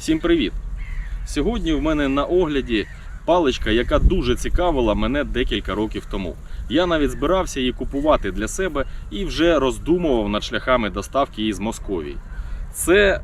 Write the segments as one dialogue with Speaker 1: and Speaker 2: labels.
Speaker 1: Всім привіт! Сьогодні в мене на огляді паличка, яка дуже цікавила мене декілька років тому. Я навіть збирався її купувати для себе і вже роздумував над шляхами доставки її з Московії. Це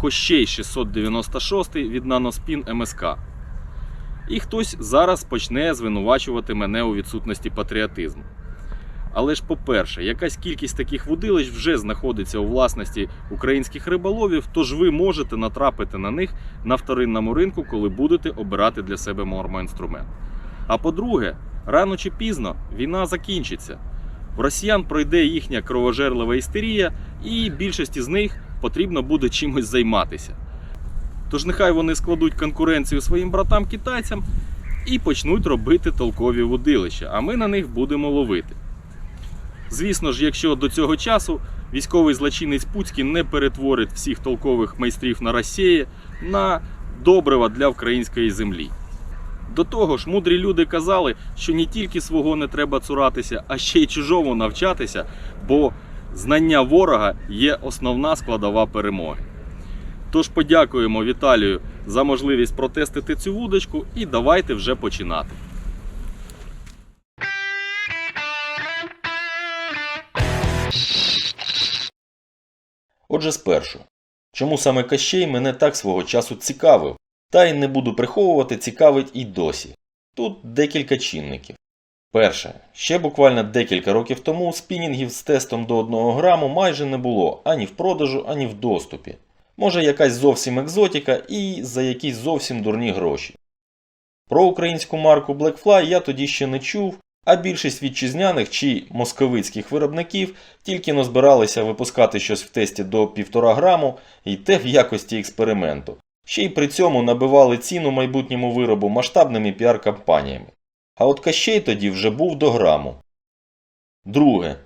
Speaker 1: Кощей 696 від Nanospin МСК. І хтось зараз почне звинувачувати мене у відсутності патріотизму. Але ж, по-перше, якась кількість таких вудилищ вже знаходиться у власності українських риболовів, тож ви можете натрапити на них на вторинному ринку, коли будете обирати для себе мормоінструмент. А по-друге, рано чи пізно війна закінчиться. В росіян пройде їхня кровожерлива істерія, і більшості з них потрібно буде чимось займатися. Тож нехай вони складуть конкуренцію своїм братам-китайцям і почнуть робити толкові вудилища, а ми на них будемо ловити. Звісно ж, якщо до цього часу військовий злочинець Пуцький не перетворить всіх толкових майстрів на Росії на добрива для української землі. До того ж, мудрі люди казали, що не тільки свого не треба цуратися, а ще й чужому навчатися, бо знання ворога є основна складова перемоги. Тож подякуємо Віталію за можливість протестити цю вудочку і давайте вже починати. Отже, спершу, чому саме Кощей мене так свого часу цікавив, та й не буду приховувати, цікавить і досі. Тут декілька чинників. Перше, ще буквально декілька років тому спінінгів з тестом до 1 граму майже не було ані в продажу, ані в доступі. Може якась зовсім екзотіка і за якісь зовсім дурні гроші. Про українську марку Blackfly я тоді ще не чув, а більшість вітчизняних чи московицьких виробників тільки но збиралися випускати щось в тесті до 1,5 граму і те в якості експерименту. Ще й при цьому набивали ціну майбутньому виробу масштабними піар-кампаніями. А от Кащей тоді вже був до граму. Друге.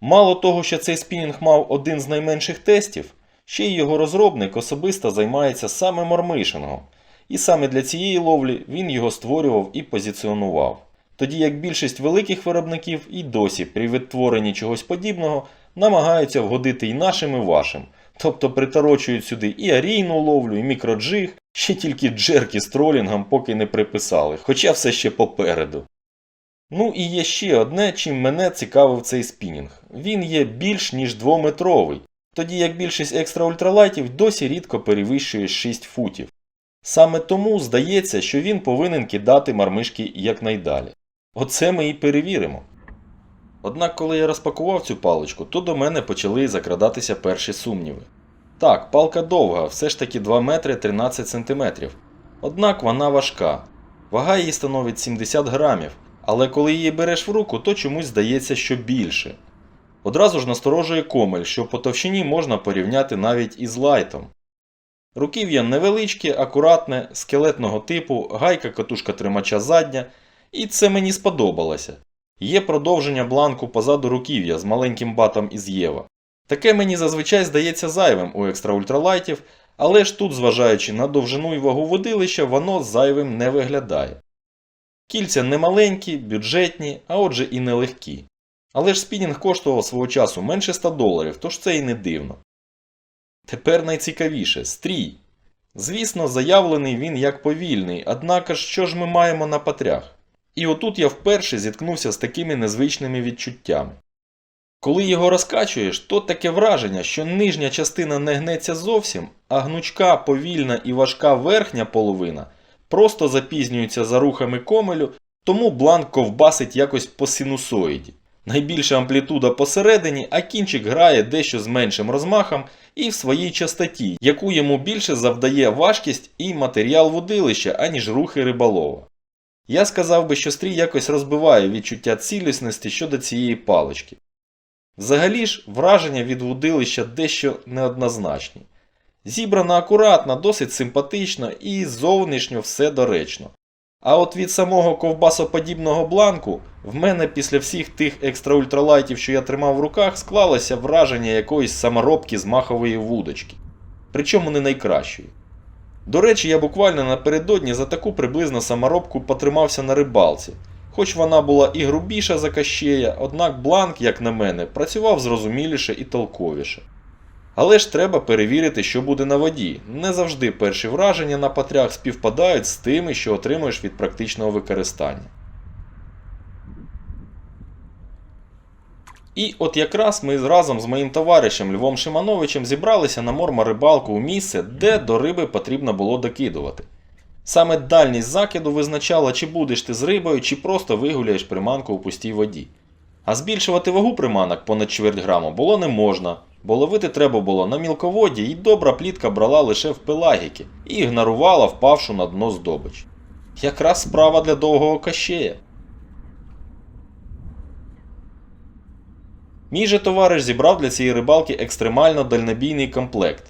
Speaker 1: Мало того, що цей спінінг мав один з найменших тестів, ще й його розробник особисто займається саме мормишингом. І саме для цієї ловлі він його створював і позиціонував. Тоді як більшість великих виробників і досі при відтворенні чогось подібного намагаються вгодити і нашим, і вашим. Тобто приторочують сюди і арійну ловлю, і мікроджиг, ще тільки джерки з тролінгом поки не приписали, хоча все ще попереду. Ну і є ще одне, чим мене цікавив цей спінінг. Він є більш ніж двометровий, тоді як більшість екстра ультралайтів досі рідко перевищує 6 футів. Саме тому здається, що він повинен кидати мармишки якнайдалі. Оце ми і перевіримо. Однак, коли я розпакував цю паличку, то до мене почали закрадатися перші сумніви. Так, палка довга, все ж таки 2 метри 13 сантиметрів. Однак вона важка. Вага її становить 70 грамів, але коли її береш в руку, то чомусь здається, що більше. Одразу ж насторожує комель, що по товщині можна порівняти навіть із лайтом. Руків'я невеличке, акуратне, скелетного типу, гайка катушка тримача задня, і це мені сподобалося. Є продовження бланку позаду руків'я з маленьким батом із Єва. Таке мені зазвичай здається зайвим у екстра ультралайтів, але ж тут, зважаючи на довжину і вагу водилища, воно зайвим не виглядає. Кільця не маленькі, бюджетні, а отже і нелегкі. Але ж спінінг коштував свого часу менше 100 доларів, тож це і не дивно. Тепер найцікавіше стрій. Звісно, заявлений він як повільний, однак що ж ми маємо на патрях? І отут я вперше зіткнувся з такими незвичними відчуттями. Коли його розкачуєш, то таке враження, що нижня частина не гнеться зовсім, а гнучка, повільна і важка верхня половина просто запізнюється за рухами комелю, тому бланк ковбасить якось по синусоїді. Найбільша амплітуда посередині, а кінчик грає дещо з меншим розмахом і в своїй частоті, яку йому більше завдає важкість і матеріал водилища, аніж рухи риболова. Я сказав би, що стрій якось розбиває відчуття цілісності щодо цієї палички. Взагалі ж, враження від вудилища дещо неоднозначні. Зібрана акуратно, досить симпатично і зовнішньо все доречно. А от від самого ковбасоподібного бланку в мене після всіх тих екстра ультралайтів, що я тримав в руках, склалося враження якоїсь саморобки з махової вудочки. Причому не найкращої. До речі, я буквально напередодні за таку приблизно саморобку потримався на рибалці. Хоч вона була і грубіша за кащея, однак бланк, як на мене, працював зрозуміліше і толковіше. Але ж треба перевірити, що буде на воді. Не завжди перші враження на патрях співпадають з тими, що отримуєш від практичного використання. І от якраз ми разом з моїм товаришем Львом Шимановичем зібралися на морморибалку у місце, де до риби потрібно було докидувати. Саме дальність закиду визначала, чи будеш ти з рибою, чи просто вигуляєш приманку у пустій воді. А збільшувати вагу приманок понад чверть граму було не можна, бо ловити треба було на мілководі, і добра плітка брала лише в пелагіки і ігнорувала впавшу на дно здобич. Якраз справа для довгого кащея. Мій же товариш зібрав для цієї рибалки екстремально дальнобійний комплект.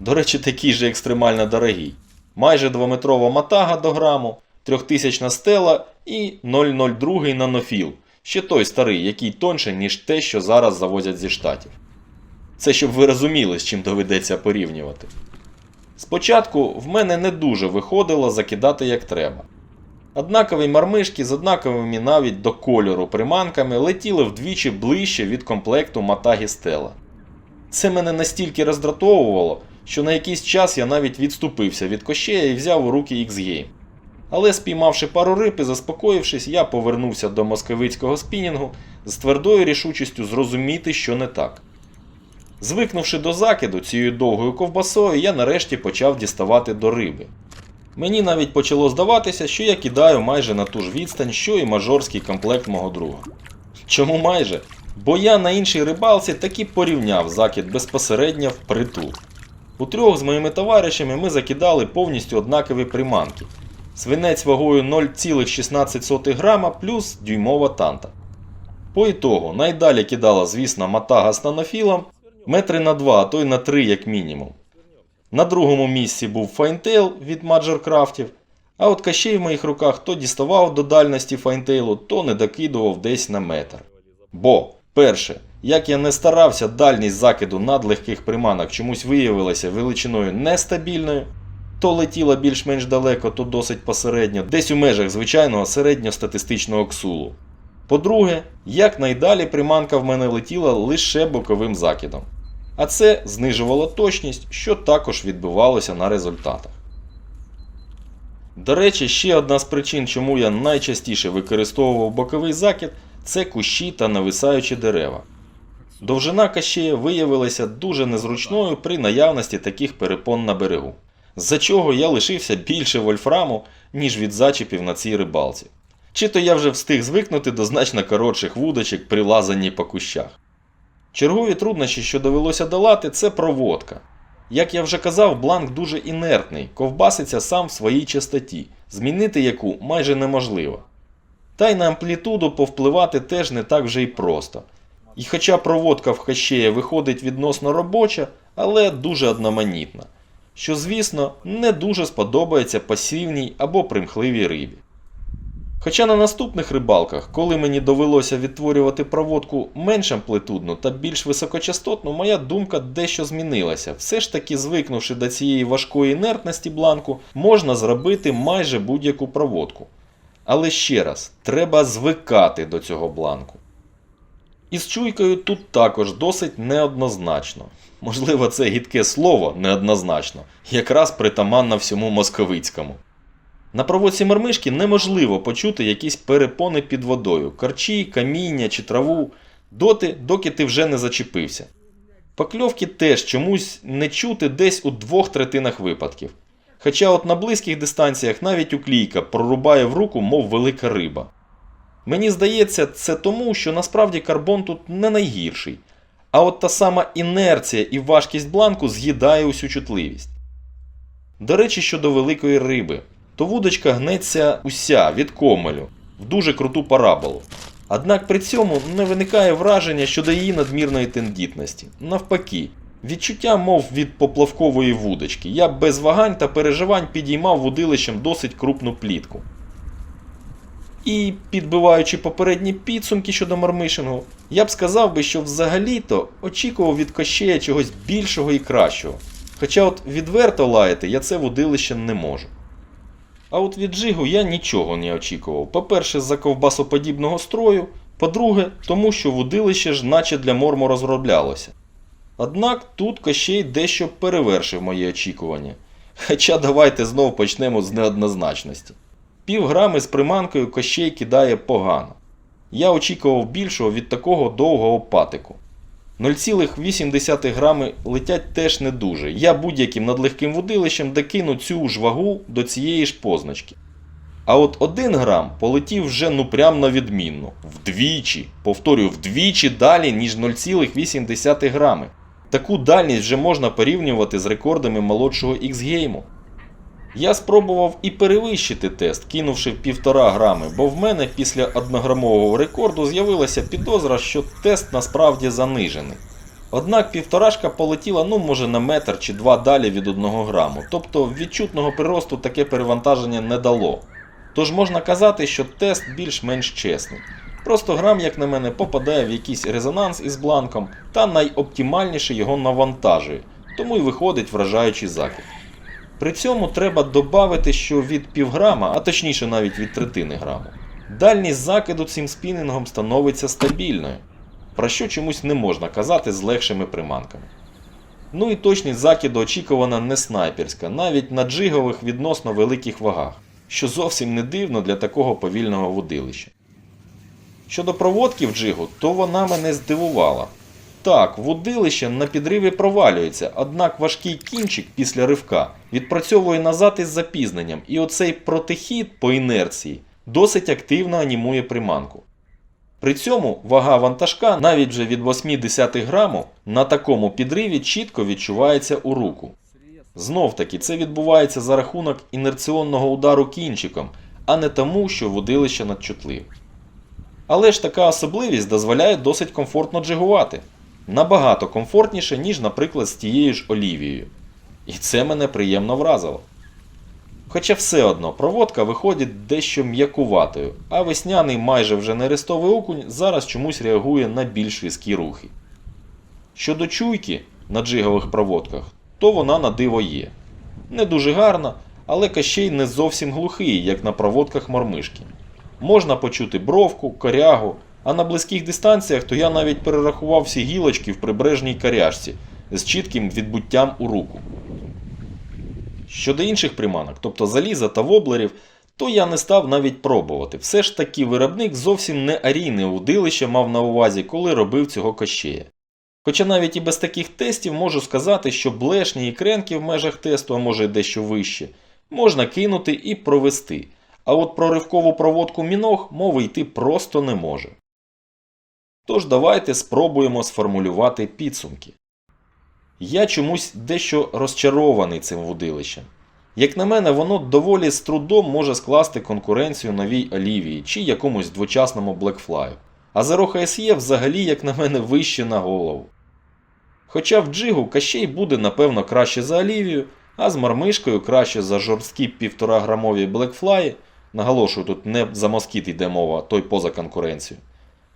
Speaker 1: До речі, такий же екстремально дорогий. Майже 2-метрова матага до граму, 3000 стела і 002 нанофіл. Ще той старий, який тонше, ніж те, що зараз завозять зі штатів. Це щоб ви розуміли, з чим доведеться порівнювати. Спочатку в мене не дуже виходило закидати як треба. Однакові мармишки з однаковими навіть до кольору приманками летіли вдвічі ближче від комплекту Матагі Стела. Це мене настільки роздратовувало, що на якийсь час я навіть відступився від кощея і взяв у руки X-Game. Але спіймавши пару риб і заспокоївшись, я повернувся до московицького спінінгу з твердою рішучістю зрозуміти, що не так. Звикнувши до закиду цією довгою ковбасою, я нарешті почав діставати до риби. Мені навіть почало здаватися, що я кидаю майже на ту ж відстань, що і мажорський комплект мого друга. Чому майже? Бо я на іншій рибалці таки порівняв закид безпосередньо в притул. У трьох з моїми товаришами ми закидали повністю однакові приманки. Свинець вагою 0,16 грама плюс дюймова танта. По ітогу, найдалі кидала, звісно, матага з нанофілом метри на 2, а то й на 3 як мінімум. На другому місці був файнтейл від Маджоркрафтів, а от кащей в моїх руках то діставав до дальності файнтейлу, то не докидував десь на метр. Бо, перше, як я не старався, дальність закиду надлегких приманок чомусь виявилася величиною нестабільною, то летіла більш-менш далеко, то досить посередньо, десь у межах звичайного середньостатистичного ксулу. По-друге, як найдалі приманка в мене летіла лише боковим закидом. А це знижувало точність, що також відбивалося на результатах. До речі, ще одна з причин, чому я найчастіше використовував боковий закид, це кущі та нависаючі дерева. Довжина кащея виявилася дуже незручною при наявності таких перепон на берегу, з-за чого я лишився більше вольфраму, ніж від зачіпів на цій рибалці. Чи то я вже встиг звикнути до значно коротших вудочок при лазанні по кущах. Чергові труднощі, що довелося долати, це проводка. Як я вже казав, бланк дуже інертний, ковбаситься сам в своїй частоті, змінити яку майже неможливо. Та й на амплітуду повпливати теж не так вже й просто. І хоча проводка в хащея виходить відносно робоча, але дуже одноманітна, що, звісно, не дуже сподобається пасивній або примхливій рибі. Хоча на наступних рибалках, коли мені довелося відтворювати проводку менш амплитудну та більш високочастотну, моя думка дещо змінилася. Все ж таки, звикнувши до цієї важкої інертності бланку, можна зробити майже будь-яку проводку. Але ще раз, треба звикати до цього бланку. І з чуйкою тут також досить неоднозначно. Можливо, це гідке слово неоднозначно, якраз притаманно всьому московицькому. На проводці мармишки неможливо почути якісь перепони під водою, корчі, каміння чи траву, доти, доки ти вже не зачепився. Покльовки теж чомусь не чути десь у двох третинах випадків. Хоча от на близьких дистанціях навіть уклійка прорубає в руку, мов велика риба. Мені здається, це тому, що насправді карбон тут не найгірший, а от та сама інерція і важкість бланку з'їдає усю чутливість. До речі, щодо великої риби, то вудочка гнеться уся від комелю в дуже круту параболу. Однак при цьому не виникає враження щодо її надмірної тендітності. Навпаки, відчуття, мов від поплавкової вудочки. Я без вагань та переживань підіймав вудилищем досить крупну плітку. І підбиваючи попередні підсумки щодо мармишингу, я б сказав би, що взагалі-то очікував від кощея чогось більшого і кращого. Хоча от відверто лаяти я це вудилище не можу. А от від Джигу я нічого не очікував. По-перше, з-за ковбасоподібного строю, по-друге, тому що вудилище ж наче для морму розроблялося. Однак тут Кощей дещо перевершив мої очікування. Хоча давайте знов почнемо з неоднозначності. Півграми з приманкою Кощей кидає погано. Я очікував більшого від такого довгого патику. 0,8 грами летять теж не дуже. Я будь-яким надлегким водилищем докину цю ж вагу до цієї ж позначки. А от 1 грам полетів вже ну прям на відмінно. Вдвічі, повторюю, вдвічі далі, ніж 0,8 грами. Таку дальність вже можна порівнювати з рекордами молодшого X-гейму. Я спробував і перевищити тест, кинувши 1,5 грами, бо в мене після однограмового рекорду з'явилася підозра, що тест насправді занижений. Однак півторашка полетіла ну може на метр чи два далі від 1 граму, тобто відчутного приросту таке перевантаження не дало. Тож можна казати, що тест більш-менш чесний. Просто грам, як на мене, попадає в якийсь резонанс із бланком та найоптимальніше його навантажує, тому й виходить вражаючий закид. При цьому треба додати, що від півграма, а точніше навіть від третини граму, дальність закиду цим спінінгом становиться стабільною, про що чомусь не можна казати з легшими приманками. Ну і точність закиду очікувана не снайперська, навіть на джигових відносно великих вагах, що зовсім не дивно для такого повільного водилища. Щодо проводки в джигу, то вона мене здивувала. Так, водилище на підриві провалюється, однак важкий кінчик після ривка відпрацьовує назад із запізненням, і оцей протихід по інерції досить активно анімує приманку. При цьому вага вантажка навіть вже від 0,8 граму на такому підриві чітко відчувається у руку. Знов таки це відбувається за рахунок інерціонного удару кінчиком, а не тому, що водилище надчутливе. Але ж така особливість дозволяє досить комфортно джигувати. Набагато комфортніше, ніж, наприклад, з тією ж Олівією. І це мене приємно вразило. Хоча все одно проводка виходить дещо м'якуватою, а весняний майже вже нерестовий окунь зараз чомусь реагує на більш різкі рухи. Щодо чуйки на джигових проводках, то вона на диво є. Не дуже гарна, але кащей не зовсім глухий, як на проводках мормишки. Можна почути бровку, корягу, а на близьких дистанціях то я навіть перерахував всі гілочки в прибережній коряжці з чітким відбуттям у руку. Щодо інших приманок, тобто заліза та воблерів, то я не став навіть пробувати. Все ж таки виробник зовсім не арійне удилище мав на увазі, коли робив цього кощея. Хоча навіть і без таких тестів можу сказати, що блешні і кренки в межах тесту, а може дещо вище, можна кинути і провести. А от про ривкову проводку міног мови йти просто не може. Тож давайте спробуємо сформулювати підсумки. Я чомусь дещо розчарований цим вудилищем. Як на мене, воно доволі з трудом може скласти конкуренцію новій Олівії чи якомусь двочасному Блекфлаю. А Zero SE взагалі, як на мене, вище на голову. Хоча в джигу Кащей буде, напевно, краще за Олівію, а з мармишкою краще за жорсткі 1,5 грамові Блекфлаї, наголошую, тут не за москіт йде мова, той поза конкуренцію.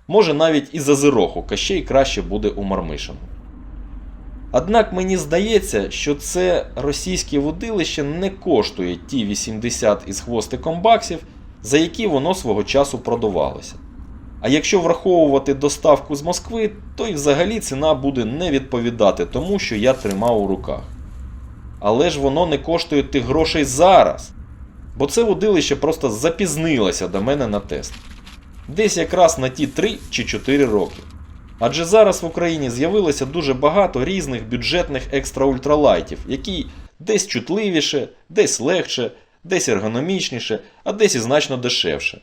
Speaker 1: Може навіть і за зироху Кащей краще буде у мармишину. Однак мені здається, що це російське водилище не коштує ті 80 із хвостиком баксів, за які воно свого часу продавалося. А якщо враховувати доставку з Москви, то й взагалі ціна буде не відповідати тому, що я тримав у руках. Але ж воно не коштує тих грошей зараз. Бо це водилище просто запізнилося до мене на тест. Десь якраз на ті 3 чи 4 роки. Адже зараз в Україні з'явилося дуже багато різних бюджетних екстра-ультралайтів, які десь чутливіше, десь легше, десь ергономічніше, а десь і значно дешевше.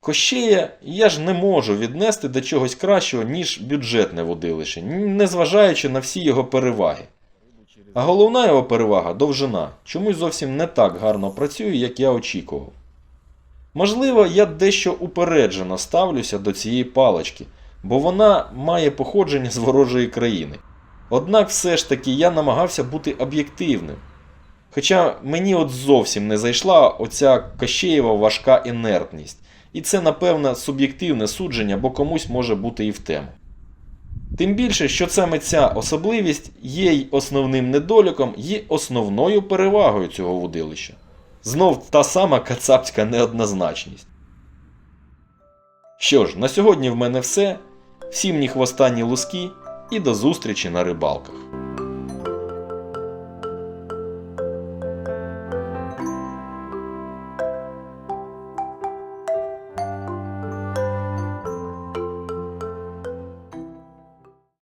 Speaker 1: Кощея я ж не можу віднести до чогось кращого, ніж бюджетне водилище, незважаючи на всі його переваги. А головна його перевага довжина, чомусь зовсім не так гарно працює, як я очікував. Можливо, я дещо упереджено ставлюся до цієї палички, бо вона має походження з ворожої країни. Однак все ж таки я намагався бути об'єктивним. Хоча мені от зовсім не зайшла оця Кощеєва важка інертність. І це, напевно, суб'єктивне судження, бо комусь може бути і в тему. Тим більше, що саме ця особливість є й основним недоліком, і основною перевагою цього водилища. Знов та сама кацапська неоднозначність. Що ж, на сьогодні в мене все. Всім ні хвоста, ні луски. і до зустрічі на рибалках.